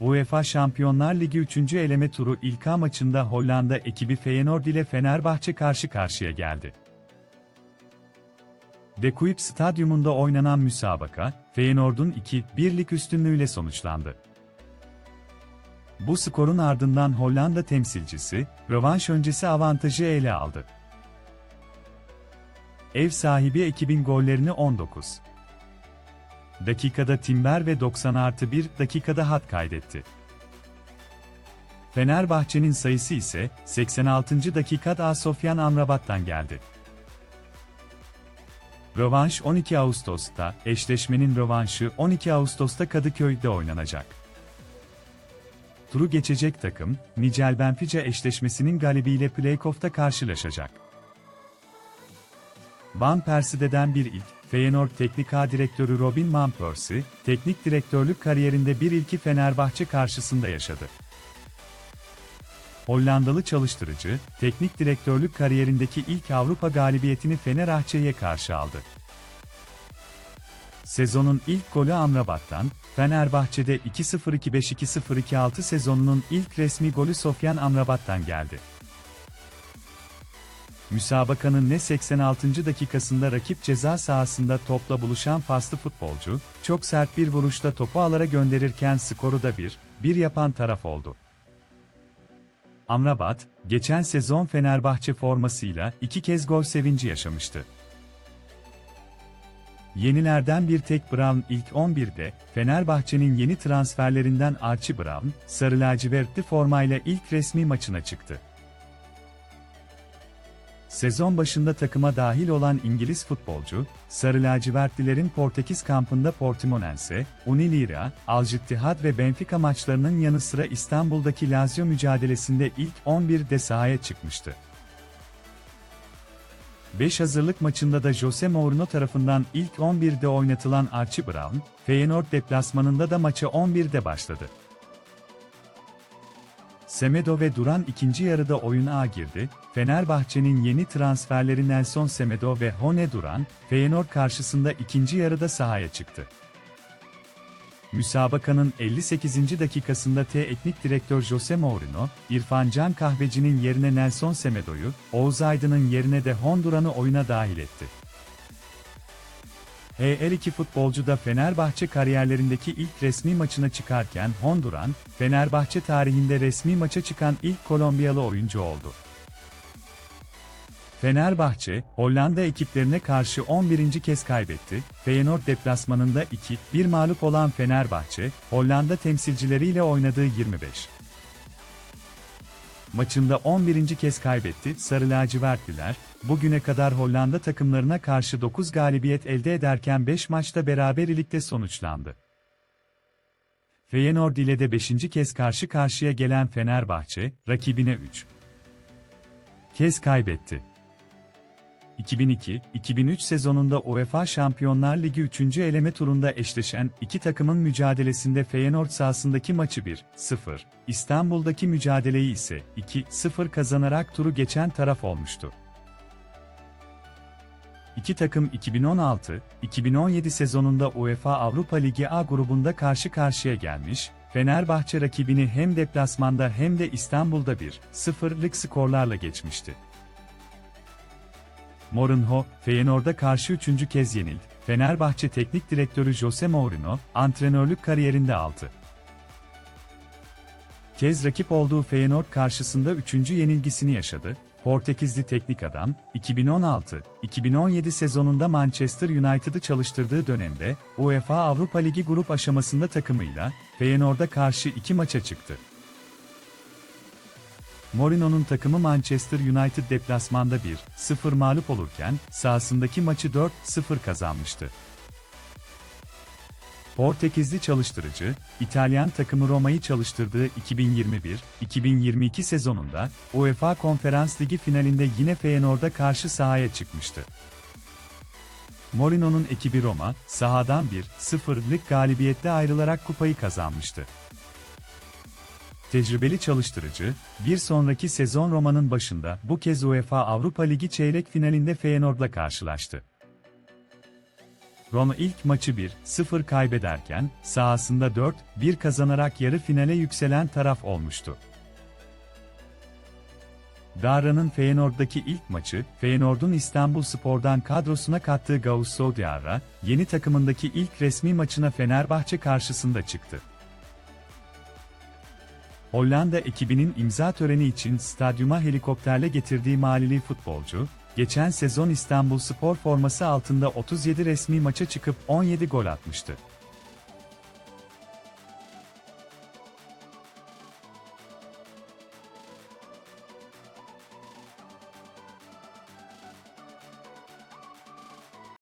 UEFA Şampiyonlar Ligi 3. eleme turu ilk maçında Hollanda ekibi Feyenoord ile Fenerbahçe karşı karşıya geldi. De Kuip Stadyumunda oynanan müsabaka, Feyenoord'un 2-1'lik üstünlüğüyle sonuçlandı. Bu skorun ardından Hollanda temsilcisi, rövanş öncesi avantajı ele aldı. Ev sahibi ekibin gollerini 19 dakikada Timber ve 90 artı 1 dakikada hat kaydetti. Fenerbahçe'nin sayısı ise 86. dakikada Sofyan Amrabat'tan geldi. Rövanş 12 Ağustos'ta, eşleşmenin rövanşı 12 Ağustos'ta Kadıköy'de oynanacak. Turu geçecek takım, Nicel Benfica eşleşmesinin galibiyle play-off'ta karşılaşacak. Van Persie'den bir ilk, Feyenoord Teknik A Direktörü Robin Van Persie, teknik direktörlük kariyerinde bir ilki Fenerbahçe karşısında yaşadı. Hollandalı çalıştırıcı, teknik direktörlük kariyerindeki ilk Avrupa galibiyetini Fenerbahçe'ye karşı aldı. Sezonun ilk golü Amrabat'tan, Fenerbahçe'de 2-0-2-5-2-0-2-6 sezonunun ilk resmi golü Sofyan Amrabat'tan geldi. Müsabakanın ne 86. dakikasında rakip ceza sahasında topla buluşan faslı futbolcu, çok sert bir vuruşta topu alara gönderirken skoru da 1-1 yapan taraf oldu. Amrabat, geçen sezon Fenerbahçe formasıyla iki kez gol sevinci yaşamıştı. Yenilerden bir tek Brown ilk 11'de, Fenerbahçe'nin yeni transferlerinden Archie Brown, sarı lacivertli formayla ilk resmi maçına çıktı. Sezon başında takıma dahil olan İngiliz futbolcu, Sarı lacivertlilerin Portekiz kampında Portimonense, Unilira, Al Ittihad ve Benfica maçlarının yanı sıra İstanbul'daki Lazio mücadelesinde ilk 11'de sahaya çıkmıştı. 5 hazırlık maçında da Jose Mourinho tarafından ilk 11'de oynatılan Archie Brown, Feyenoord deplasmanında da maça 11'de başladı. Semedo ve Duran ikinci yarıda oyuna girdi. Fenerbahçe'nin yeni transferleri Nelson Semedo ve Hone Duran, Feyenoord karşısında ikinci yarıda sahaya çıktı. Müsabakanın 58. dakikasında teknik direktör Jose Mourinho, İrfan Can Kahveci'nin yerine Nelson Semedo'yu, Oğuz Aydın'ın yerine de Honduran'ı oyuna dahil etti. Her iki futbolcu da Fenerbahçe kariyerlerindeki ilk resmi maçına çıkarken Honduran, Fenerbahçe tarihinde resmi maça çıkan ilk Kolombiyalı oyuncu oldu. Fenerbahçe, Hollanda ekiplerine karşı 11. kez kaybetti. Feyenoord deplasmanında 2-1 mağlup olan Fenerbahçe, Hollanda temsilcileriyle oynadığı 25 maçında 11. kez kaybetti. Sarı lacivertliler, bugüne kadar Hollanda takımlarına karşı 9 galibiyet elde ederken 5 maçta beraberlikte sonuçlandı. Feyenoord ile de 5. kez karşı karşıya gelen Fenerbahçe, rakibine 3 kez kaybetti. 2002-2003 sezonunda UEFA Şampiyonlar Ligi 3. eleme turunda eşleşen iki takımın mücadelesinde Feyenoord sahasındaki maçı 1-0, İstanbul'daki mücadeleyi ise 2-0 kazanarak turu geçen taraf olmuştu. İki takım 2016-2017 sezonunda UEFA Avrupa Ligi A grubunda karşı karşıya gelmiş, Fenerbahçe rakibini hem deplasmanda hem de İstanbul'da 1-0'lık skorlarla geçmişti. Mourinho, Feyenoord'a karşı üçüncü kez yenildi. Fenerbahçe Teknik Direktörü Jose Mourinho, antrenörlük kariyerinde aldı. Kez rakip olduğu Feyenoord karşısında üçüncü yenilgisini yaşadı. Portekizli teknik adam, 2016-2017 sezonunda Manchester United'ı çalıştırdığı dönemde, UEFA Avrupa Ligi grup aşamasında takımıyla, Feyenoord'a karşı iki maça çıktı. Mourinho'nun takımı Manchester United deplasmanda 1-0 mağlup olurken, sahasındaki maçı 4-0 kazanmıştı. Portekizli çalıştırıcı, İtalyan takımı Roma'yı çalıştırdığı 2021-2022 sezonunda, UEFA Konferans Ligi finalinde yine Feyenoord'a karşı sahaya çıkmıştı. Mourinho'nun ekibi Roma, sahadan 1-0'lık galibiyetle ayrılarak kupayı kazanmıştı. Tecrübeli çalıştırıcı, bir sonraki sezon Roma'nın başında bu kez UEFA Avrupa Ligi çeyrek finalinde Feyenoord'la karşılaştı. Roma ilk maçı 1-0 kaybederken, sahasında 4-1 kazanarak yarı finale yükselen taraf olmuştu. Dara'nın Feyenoord'daki ilk maçı, Feyenoord'un İstanbul Spor'dan kadrosuna kattığı Gausso Diarra, yeni takımındaki ilk resmi maçına Fenerbahçe karşısında çıktı. Hollanda ekibinin imza töreni için stadyuma helikopterle getirdiği malili futbolcu, geçen sezon İstanbul Spor forması altında 37 resmi maça çıkıp 17 gol atmıştı.